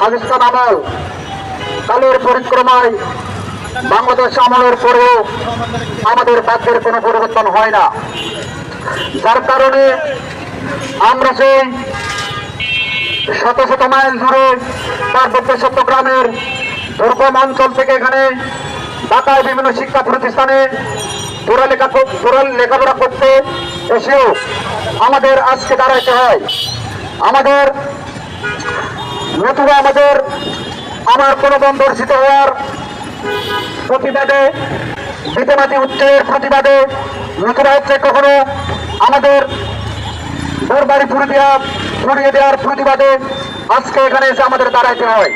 পাকিস্তান আমল। কালের পরিক্রমায় বাংলাদেশ আমলের পরেও আমাদের ভাগ্যের কোনো পরিবর্তন হয় না। যার কারণে আমরা সেই শত শত মাইল জুড়ে পার্বত্য চট্টগ্রামের দুর্গম অঞ্চল থেকে এখানে ঢাকায় বিভিন্ন শিক্ষা প্রতিষ্ঠানে পড়ালেখা পড়াল লেখাপড়া করতে এসেও আমাদের আজকে দাঁড়াইতে হয়। আমাদের নতুবা আমাদের আমার কোনো বন্দর্শিত হওয়ার প্রতিবাদে বিদ্যমাতি উচ্চের প্রতিবাদে নতুবা হচ্ছে কখনো আমাদের ঘর বাড়ি পুড়ে দেওয়া পুড়িয়ে দেওয়ার প্রতিবাদে আজকে এখানে এসে আমাদের দাঁড়াইতে হয়।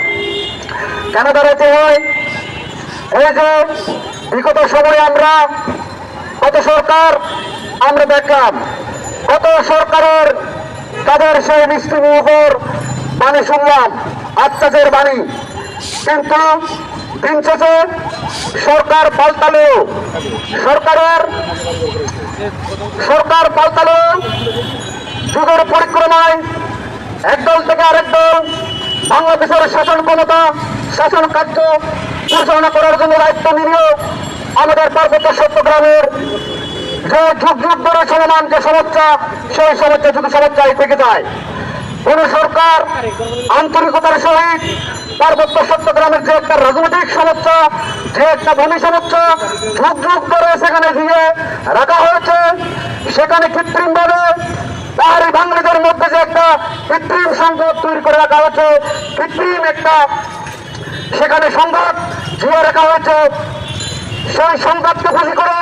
কেন দাঁড়াইতে হয়? এই যে বিগত সময়ে আমরা কত সরকার আমরা দেখলাম, কত সরকারের তাদের সেই মিষ্টি বাণী শুনলাম আত্মাজের বাণী। কিন্তু দিন শেষে সরকার পাল্টালেও, সরকারের, সরকার পাল্টালেও যুগের পরিক্রমায় একদল থেকে আরেক দল বাংলাদেশের শাসন ক্ষমতা, শাসন কার্য পরিচালনা করার জন্য দায়িত্ব নিলেও আমাদের পার্বত্য চট্টগ্রামের যে যুগ যুগ ধরে চলমান যে সমস্যা, সেই সমস্যা শুধু সমস্যায় থেকে যায়। কোন সরকার, আন্তরিকতার সহিত পার্বত্য চট্টগ্রামের যে একটা রাজনৈতিক সমস্যা যে একটা ভূমি সমস্যা যুগ যুগ করে সেখানে দিয়ে রাখা হয়েছে, সেখানে কৃত্রিমভাবে পাহাড়ি বাঙালিদের মধ্যে যে একটা কৃত্রিম সংঘাত তৈরি করে রাখা হয়েছে, কৃত্রিম একটা সেখানে সংঘাত জুড়ে রাখা হয়েছে, সেই সংঘাতকে ফাঁসি করে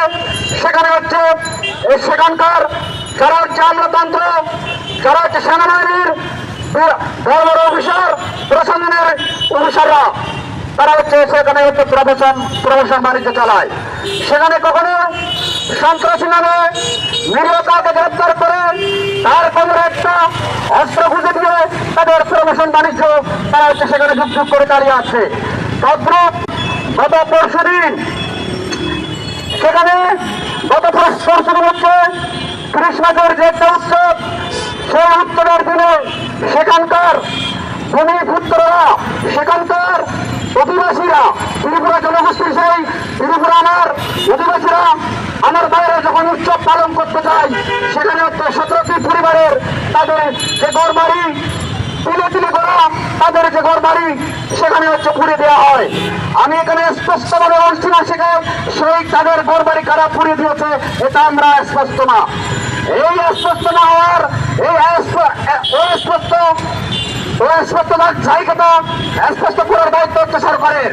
সেখানে হচ্ছে সেখানকার যারা হচ্ছে আমলাতন্ত্র যারা হচ্ছে সেনাবাহিনীর বড় অফিসার প্রশাসনের অফিসাররা তারা হচ্ছে সেখানে হচ্ছে প্রফেশন প্রফেশন বাণিজ্য চালায়। সেখানে কখনো সন্ত্রাসী নামে নিরীহ কাউকে গ্রেপ্তার করে তার কোমরে একটা অস্ত্র খুঁজে দিয়ে তাদের প্রমোশন বাণিজ্য তারা হচ্ছে সেখানে যুগ করে দাঁড়িয়ে আছে। তদ্রুপ গত পরশু দিন সেখানে গত পরশু দিন হচ্ছে ক্রিসমাসের যে একটা উৎসব সেই উৎসবের দিনে সেখানকার ভূমিপুত্ররা সেখানকার অধিবাসীরা, ত্রিপুরা জনগোষ্ঠীর সেই ত্রিপুরা আমার অধিবাসীরা আমার বাইরে যখন উৎসব পালন করতে চায় সেখানে সতেরোটি পরিবারের তাদের যে ঘর বাড়ি তুলে তুলে করা তাদের যে ঘর বাড়ি সেখানে হচ্ছে পুড়ে দেওয়া হয়। আমি এখানে স্পষ্টভাবে বলছি না সেখানে সেই তাদের ঘর বাড়ি কারা পুড়িয়ে দিয়েছে, এটা আমরা স্পষ্ট না। এই স্পষ্ট না হওয়ার অস্পষ্ট স্পষ্টতার জায়গাটা স্পষ্ট দায়িত্ব হচ্ছে সরকারের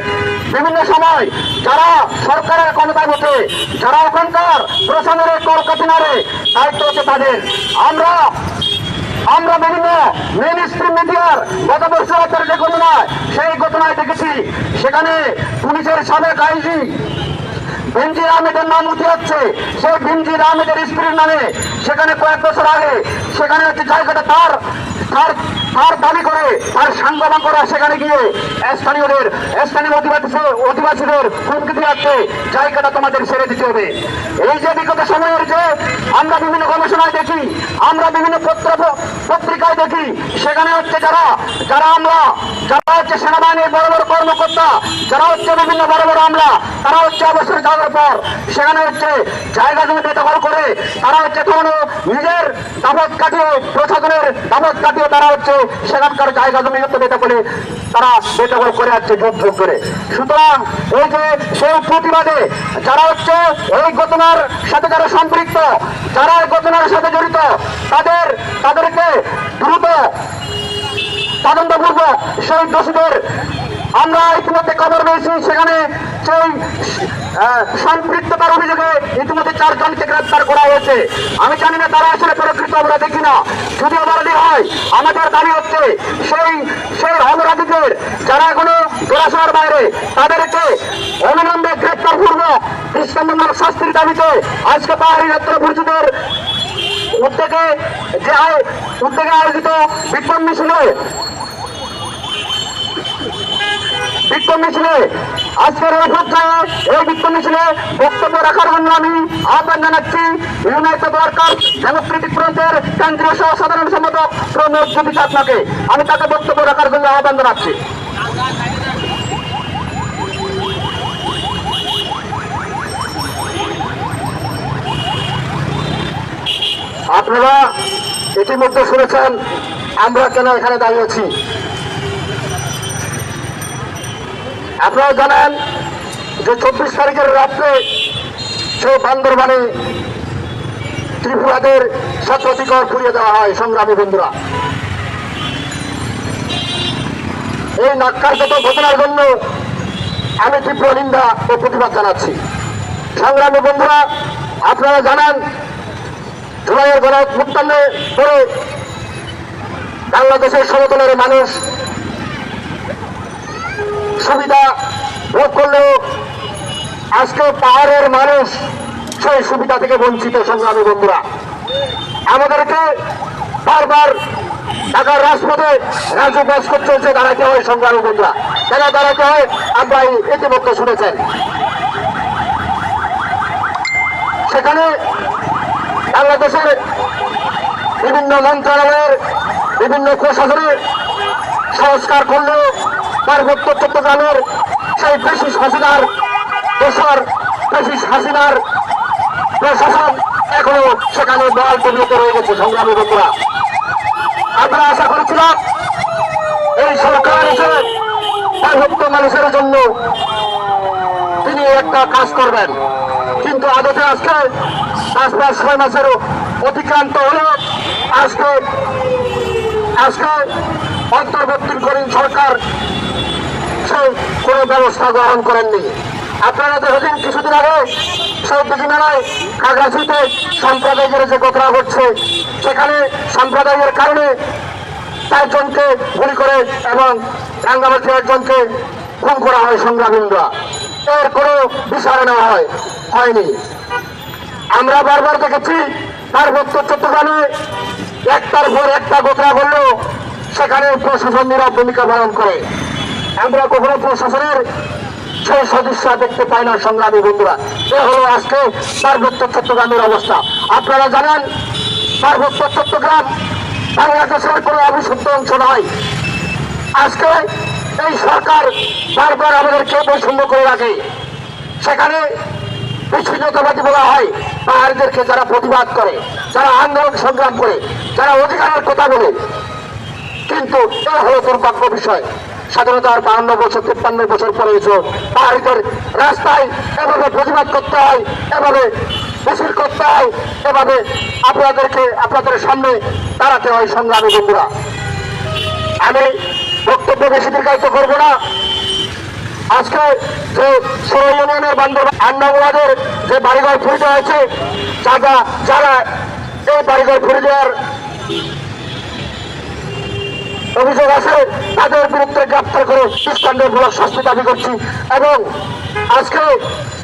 বিভিন্ন সময় যারা সরকারের ক্ষমতায় বসে যারা ওখানকার প্রশাসনের কলকাতিনারে দায়িত্ব হচ্ছে তাদের। আমরা আমরা বিভিন্ন মেন স্ট্রিম মিডিয়ার গত বছর যে ঘটনায় সেই ঘটনায় দেখেছি, সেখানে পুলিশের সাবেক আইজি বেঞ্জির আহমেদের নাম উঠে যাচ্ছে সেই বেঞ্জির আহমেদের স্ত্রীর নামে সেখানে কয়েক বছর আগে সেখানে হচ্ছে জায়গাটা তার তার তার দাবি করে তার সাংবাদিকরা সেখানে গিয়ে স্থানীয়দের, স্থানীয় অধিবাসী, অধিবাসীদের হুমকি দিয়ে জায়গাটা তোমাদের ছেড়ে দিতে হবে। এই যে বিগত সময়ের যে আমরা বিভিন্ন গবেষণায় দেখি, আমরা বিভিন্ন পত্র, পত্রিকায় দেখি, সেখানে হচ্ছে যারা যারা আমরা, যারা হচ্ছে সেনাবাহিনীর বড় বড় কর্মকর্তা, যারা হচ্ছে বিভিন্ন বড় বড় আমলা, তারা হচ্ছে অবসর যাওয়ার পর সেখানে হচ্ছে জায়গা জমি বেদখল করে তারা হচ্ছে তখন নিজের দাপট কাটিয়ে প্রশাসনের দাপট কাটিয়ে তারা হচ্ছে সেখানকার জায়গা জমি হচ্ছে বেদখলে তারা বেদখল করে যাচ্ছে যুগ করে। সুতরাং এই যে সেই প্রতিবাদে যারা হচ্ছে এই ঘটনার সাথে যারা সম্পৃক্ত, যারা এই ঘটনার সাথে জড়িত, তাদের, তাদেরকে দ্রুত, তদন্তপূর্বক সেই দোষীদের আমরা ইতিমধ্যে খবর পেয়েছি, সেখানে সেই সম্পৃক্ততার অভিযোগে ইতিমধ্যে চারজনকে গ্রেপ্তার করা হয়েছে। আমি জানি না তারা আসলে প্রকৃত, আমরা দেখি না। যদি অপরাধী হয়, আমাদের দাবি হচ্ছে সেই সেই অপরাধীদের যারা এখনও পড়াশোনার বাইরে, তাদেরকে অবিলম্বে গ্রেপ্তার পূর্বক দৃষ্টান্তমূলক শাস্তির দাবিতে আজকে পাহাড়ি রাত্র পরিষদের উদ্যোগে যে উদ্যোগে আয়োজিত বিক্ষোভ মিছিলে বিক্ষোভ মিছিলে আজকের এই এই বক্তব্য রাখার জন্য আমি আহ্বান জানাচ্ছি ইউনাইটেড ওয়ার্কার ডেমোক্রেটিক ফ্রন্টের কেন্দ্রীয় সহ সাধারণ সম্পাদক জ্যোতি আমি তাকে বক্তব্য রাখার জন্য আহ্বান জানাচ্ছি। আপনারা ইতিমধ্যে শুনেছেন, আমরা কেন এখানে দাঁড়িয়েছি আপনারা জানেন যে চব্বিশ তারিখের রাত্রে সেই বান্দরবানে ত্রিপুরাদের সতর্কীকর পুড়িয়ে দেওয়া হয় সংগ্রামী বন্ধুরা। এই নাক্কারগত ঘটনার জন্য আমি তীব্র নিন্দা ও প্রতিবাদ জানাচ্ছি। সংগ্রামী বন্ধুরা, আপনারা জানান, জুলাইয়ের গণ উত্থানে পরে বাংলাদেশের সমতলের মানুষ সুবিধা ভোগ করলেও আজকে পাহাড়ের মানুষ সেই সুবিধা থেকে বঞ্চিত, সংগ্রামী বন্ধুরা। আমাদেরকে বারবার ঢাকার রাজপথে রাজু ভাস্কর চলছে দাঁড়াতে হয় সংগ্রামী বন্ধুরা। কেন দাঁড়াতে হয়? আমরা ইতিমধ্যে শুনেছেন। সেখানে বাংলাদেশের বিভিন্ন মন্ত্রণালয়ের বিভিন্ন প্রশাসনের সংস্কার করলেও পার্বত্য চট্টগ্রামের সেই ব্রিটিশ হাসিনার দোসর ব্রিটিশ হাসিনার প্রশাসন এখনও সেখানে বল পরিণত রয়ে গেছে, সংগ্রামী বন্ধুরা আমরা আশা করেছিলাম এই সরকার এসে পার্বত্য মানুষের জন্য তিনি একটা কাজ করবেন। কিন্তু আদতে আজকে পাঁচ মাস ছয় মাসেরও অতিক্রান্ত হলো। আজকে আজকে অন্তর্বর্তীকালীন সরকার সেই কোনো ব্যবস্থা গ্রহণ করেননি। আপনারা দেখেছেন কিছুদিন আগে সেই দিঘিনারায় খাগড়াছড়িতে সম্প্রদায়ের যে ঘটনা ঘটছে, সেখানে সম্প্রদায়ের কারণে চারজনকে গুলি করে এবং রাঙ্গামাটি একজনকে খুন করা হয় সংগ্রামীরা। এর কোনো বিচার নেওয়া হয় হয়নি। আমরা বারবার দেখেছি, পার্বত্য চট্টগ্রামে একটার পর একটা গোত্রা করলেও সেখানে প্রশাসন নীরব ভূমিকা পালন করে। আমরা কখনো প্রশাসনের সেই সদস্যরা দেখতে পাই না, সংগ্রামী বন্ধুরা। এ হলো আজকে পার্বত্য চট্টগ্রামের অবস্থা। আপনারা জানেন, পার্বত্য চট্টগ্রাম বাংলাদেশের কোনো অবিশুদ্ধ অংশ নয়। আজকে এই সরকার বারবার আমাদেরকে বৈষম্য করে রাখে। সেখানে বিচ্ছিন্নতাবাদী বলা হয়, পাহাড়িদেরকে যারা প্রতিবাদ করে, যারা আন্দোলন সংগ্রাম করে, যারা অধিকারের কথা বলে। কিন্তু এটা হলো দুর্ভাগ্য বিষয়। স্বাধীনতার বাহান্ন বছর, তিপ্পান্ন বছর পরে এসো। পাহাড়িদের রাস্তায় এভাবে প্রতিবাদ করতে হয়, এভাবে মিছিল করতে হয়, এভাবে আপনাদেরকে, আপনাদের সামনে দাঁড়াতে হয় সংগ্রামী বন্ধুরা। আমি বক্তব্য বেশি দীর্ঘায়িত করব না। আজকে যে ষোলো ইউনিয়নের বান্ধব আন্নাগুলাদের যে বাড়িঘর দেওয়া হয়েছে, যারা যারা এই বাড়িঘর ফুড়ে দেওয়ার অভিযোগ আছে, তাদের বিরুদ্ধে গ্রেপ্তার করে দৃষ্টান্তমূলক শাস্তি দাবি করছি। এবং আজকে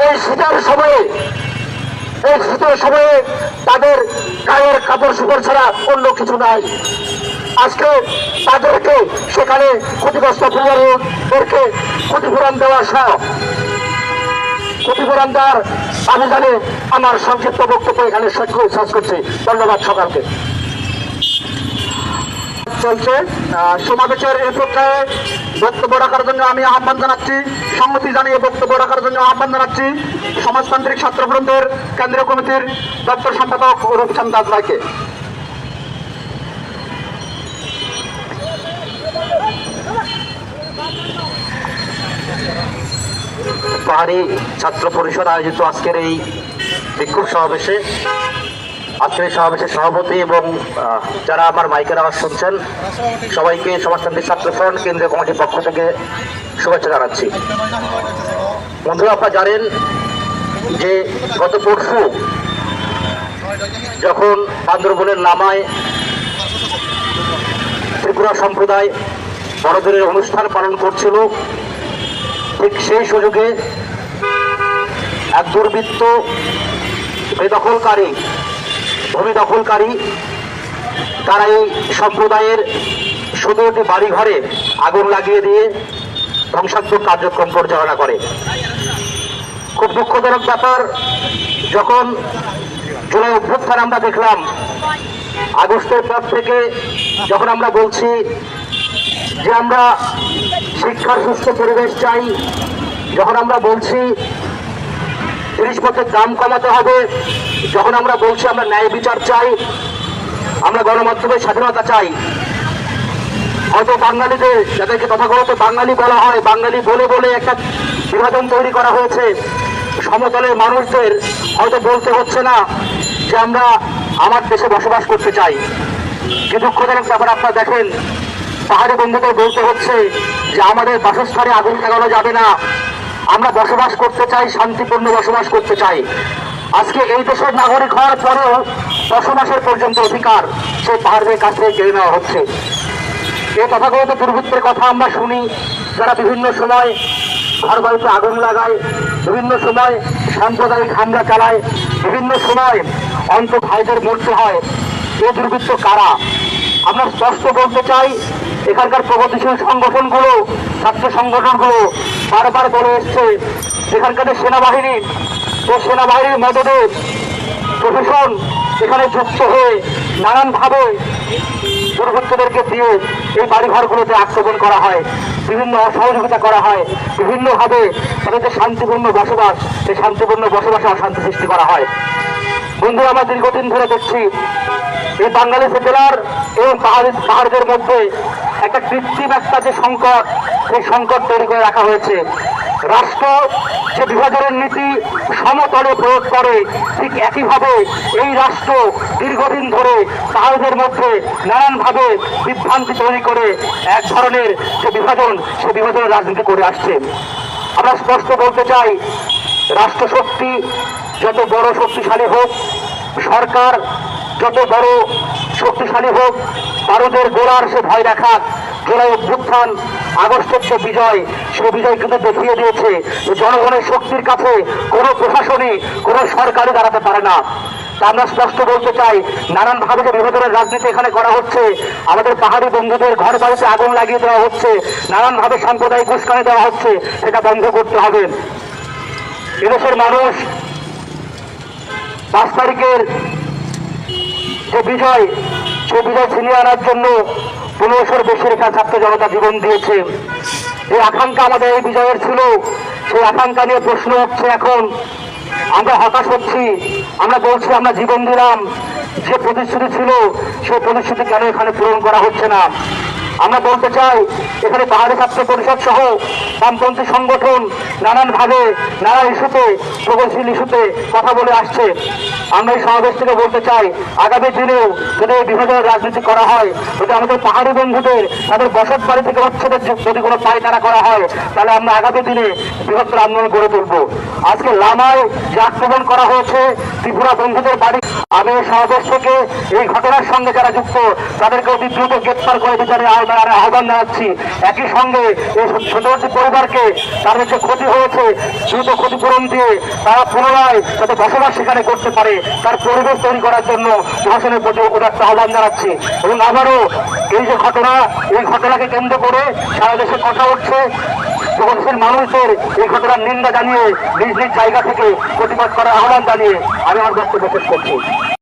এই শীতের সময়ে, এই শীতের সময়ে তাদের গায়ের কাপড় সুপড় ছাড়া অন্য কিছু নাই। আজকে তাদেরকে সেখানে ক্ষতিগ্রস্ত পরিবারকে ক্ষতিপূরণ দেওয়া সহ, ক্ষতিপূরণ দেওয়ার আমি জানি আমার সংক্ষিপ্ত বক্তব্য এখানে শেষ করছি। ধন্যবাদ সকালকে চলছে। সমাবেশের এই পর্যায়ে বক্তব্য রাখার জন্য আমি আহ্বান জানাচ্ছি, সম্মতি জানিয়ে বক্তব্য রাখার জন্য আহ্বান জানাচ্ছি সমাজতান্ত্রিক ছাত্রফ্রন্টের কেন্দ্রীয় কমিটির দপ্তর সম্পাদক রূপচাঁদ দাস ভাইকে। পাহাড়ি ছাত্র পরিষদ আয়োজিত আজকের এই বিক্ষোভ সমাবেশে আজকের সমাবেশের সভাপতি এবং যারা আমার মাইকের আওয়াজ শুনছেন, সবাইকে সমাজতান্ত্রিক ছাত্র ফ্রন্ট কেন্দ্রীয় কমিটির পক্ষ থেকে শুভেচ্ছা জানাচ্ছি। বন্ধুরা, আপনারা জানেন যে গত পরশু যখন বান্দরবনের নামায় ত্রিপুরা সম্প্রদায় বড়দিনের অনুষ্ঠান পালন করছিল, ঠিক সেই সুযোগে এক দুর্বৃত্ত বেদখলকারী ভূমি দখলকারী, তারা এই সম্প্রদায়ের সতেরোটি বাড়িঘরে আগুন লাগিয়ে দিয়ে ধ্বংসাত্মক কার্যক্রম পরিচালনা করে। খুব দুঃখজনক ব্যাপার, যখন জুলাই অভ্যুত্থান আমরা দেখলাম, আগস্টের পর থেকে যখন আমরা বলছি যে আমরা শিক্ষার সুস্থ পরিবেশ চাই, যখন আমরা বলছি জিনিসপত্রের দাম কমাতে হবে যখন আমরা বলছি আমরা ন্যায় বিচার চাই, আমরা গণমাধ্যমের স্বাধীনতা চাই, হয়তো বাঙালিদের যাদেরকে তথাগত বাঙালি বলা হয়, বাঙালি বলে বলে একটা বিভাজন তৈরি করা হয়েছে, সমতলের মানুষদের হয়তো বলতে হচ্ছে না যে আমরা আমার দেশে বসবাস করতে চাই। কি দুঃখজনক ব্যাপার আপনারা দেখেন, পাহাড়ি বন্ধুদের বলতে হচ্ছে যে আমাদের বাসস্থানে আগুন লাগানো যাবে না। আমরা বসবাস করতে চাই, শান্তিপূর্ণ বসবাস করতে চাই। আজকে এই দেশের নাগরিক হওয়ার পরেও বসবাসের পর্যন্ত অধিকার সেই পাহাড়ের কাছে কেড়ে নেওয়া হচ্ছে। এই তথাগত দুর্বৃত্তের কথা আমরা শুনি। যারা বিভিন্ন সময় ঘর বাড়িতে আগুন লাগায়, বিভিন্ন সময় সাম্প্রদায়িক হামলা চালায়, বিভিন্ন সময় অন্ত ভাইদের মরতে হয় এই দুর্বৃত্ত কারা? আমরা স্পষ্ট বলতে চাই, এখানকার প্রগতিশীল সংগঠনগুলো, ছাত্র সংগঠনগুলো বারবার বলে এসছে, এখানকার সেনাবাহিনী সেই সেনাবাহিনীর মদদে প্রশাসন এখানে যুক্ত হয়ে নানানভাবে দুর্বৃত্তদেরকে দিয়ে এই বাড়িঘরগুলোতে আক্রমণ করা হয়, বিভিন্ন অসহযোগিতা করা হয়, বিভিন্নভাবে তাদের যে শান্তিপূর্ণ বসবাস সেই শান্তিপূর্ণ বসবাসে অশান্তি সৃষ্টি করা হয়। বন্ধু আমরা দীর্ঘদিন ধরে দেখছি এই বাঙালি সেটেলার এবং পাহাড়ি পাহাড়দের মধ্যে একটা কৃত্রিম একটা যে সংকট, সেই সংকট তৈরি করে রাখা হয়েছে। রাষ্ট্র যে বিভাজনের নীতি সমতলে প্রয়োগ করে, ঠিক একইভাবে এই রাষ্ট্র দীর্ঘদিন ধরে পাহাড়দের মধ্যে নানানভাবে বিভ্রান্তি তৈরি করে এক ধরনের যে বিভাজন, সে বিভাজনের রাজনীতি করে আসছে। আমরা স্পষ্ট বলতে চাই রাষ্ট্র শক্তি যত বড় শক্তিশালী হোক, সরকার যত বড় শক্তিশালী হোক ভারতের গোড়ার সে ভয় দেখাক। জোড়াই অভ্যুত্থান আগস্টের যে বিজয় সে বিজয় কিন্তু দেখিয়ে দিয়েছে। জনগণের শক্তির কাছে কোনো প্রশাসনই, কোনো সরকারই দাঁড়াতে পারে না। তা আমরা স্পষ্ট বলতে চাই, নানানভাবে যে বিভাজনের রাজনীতি এখানে করা হচ্ছে, আমাদের পাহাড়ি বন্ধুদের ঘর বাড়িতে আগুন লাগিয়ে দেওয়া হচ্ছে, নানানভাবে সাম্প্রদায়িক উস্কানি দেওয়া হচ্ছে, সেটা বন্ধ করতে হবে। এদেশের মানুষ পাঁচ তারিখের যে বিজয়, সে বিজয় ছিনিয়ে আনার জন্য পনেরোশোর বেশি রেখা ছাত্র জনতা জীবন দিয়েছে। যে আকাঙ্ক্ষা আমাদের এই বিজয়ের ছিল, সেই আকাঙ্ক্ষা নিয়ে প্রশ্ন উঠছে এখন। আমরা হতাশ হচ্ছি। আমরা বলছি, আমরা জীবন দিলাম। যে প্রতিশ্রুতি ছিল, সেই প্রতিশ্রুতি কেন এখানে পূরণ করা হচ্ছে না? আমরা বলতে চাই, এখানে পাহাড়ি ছাত্র পরিষদ সহ বামপন্থী সংগঠন নানানভাবে নানা ইস্যুতে, প্রগতিশীল ইস্যুতে কথা বলে আসছে। আমরা এই সমাবেশ থেকে বলতে চাই, আগামী দিনেও যদি বিভাজনের রাজনীতি করা হয়, যদি আমাদের পাহাড়ি বন্ধুদের, তাদের বসত বাড়ি থেকে উচ্ছেদের যদি কোনো পায়তারা করা হয়, তাহলে আমরা আগামী দিনে বৃহত্তর আন্দোলন গড়ে তুলব। আজকে লামায় যে আক্রমণ করা হয়েছে, ত্রিপুরা বন্ধুদের বাড়ি, আমি সমাবেশ থেকে এই ঘটনার সঙ্গে যারা যুক্ত, তাদেরকে অতি দ্রুত গ্রেপ্তার করে বিচারে আহ্বান আহ্বান জানাচ্ছি। একই সঙ্গে এই ছোটবর্তী পরিবারকে তাদের যে ক্ষতি হয়েছে, দ্রুত ক্ষতিপূরণ দিয়ে তারা পুনরায় যাতে বসবাস সেখানে করতে পারে, তার পরিবেশ তৈরি করার জন্য প্রশাসনের প্রতি উদাত্ত আহ্বান জানাচ্ছি। এবং আবারও এই যে ঘটনা, এই ঘটনাকে কেন্দ্র করে সারা দেশে কথা উঠছে। প্রগতিশীল মানুষের এই ঘটনার নিন্দা জানিয়ে নিজ নিজ জায়গা থেকে প্রতিবাদ করার আহ্বান জানিয়ে আমি আমার বক্তব্য শেষ করছি।